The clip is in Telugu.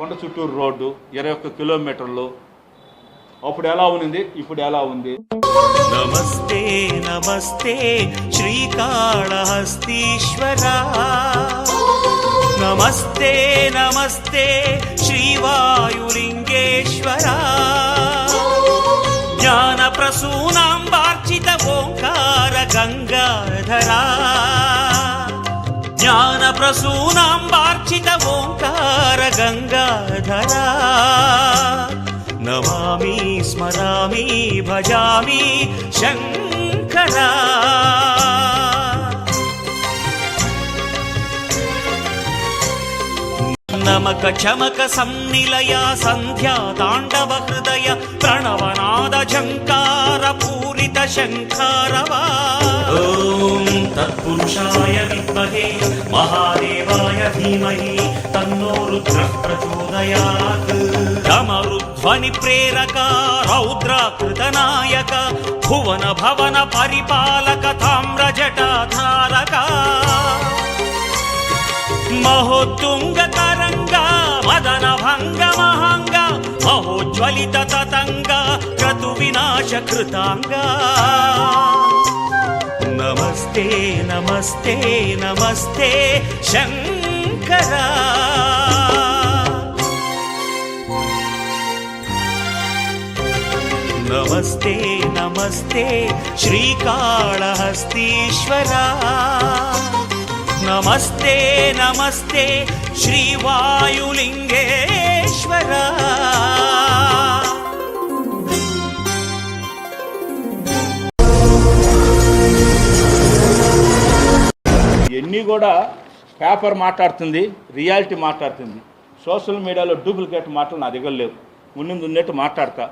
కొండ చుట్టూరు రోడ్డు ఇరవై ఒక్క కిలోమీటర్లు. అప్పుడు ఎలా ఉంది ఇప్పుడు ఎలా ఉంది? నమస్తే నమస్తే శ్రీకాళహస్తీశ్వరా. నమస్తే నమస్తే శ్రీవాయులింగేశ్వరా. జ్ఞాన ప్రసూనాంబార్చిత ఓంకార గంగాధరా. జ్ఞాన ప్రసూనాంబార్చిత ఓంకార గంగాధరా. నమామి స్మరామి భజామి శంకరా. నమక చమక సన్నిలయ సంధ్యా తాండవ హృదయ ప్రణవనాద ఝంకార పూరిత శంకారవా ఓం తత్పురుషాయ విద్మహే మహాదేవాయ ధీమహి తన్నో రుద్ర ప్రచోదయాత్ డమరుధ్వని ప్రేరక రౌద్రాకృత నాయక భువన భవన పరిపాలక తామ్ర జటాధారక మహోత్తుంగ తరంగ మదన భంగ మహంగ మహోజ్వలిత తతంగ క్రతు వినాశ కృతాంగ నమస్తే నమస్తే నమస్తే శంకరా. నమస్తే నమస్తే శ్రీకాళహస్తీశ్వరా. నమస్తే నమస్తే శ్రీవాయులింగ ఇవన్నీ కూడా పేపర్ మాట్లాడుతుంది రియాలిటీ మాట్లాడుతుంది. సోషల్ మీడియాలో డూప్లికేట్ మాటలు నా దగ్గర లేవు. ఉన్నది ఉన్నట్టు మాట్లాడతా.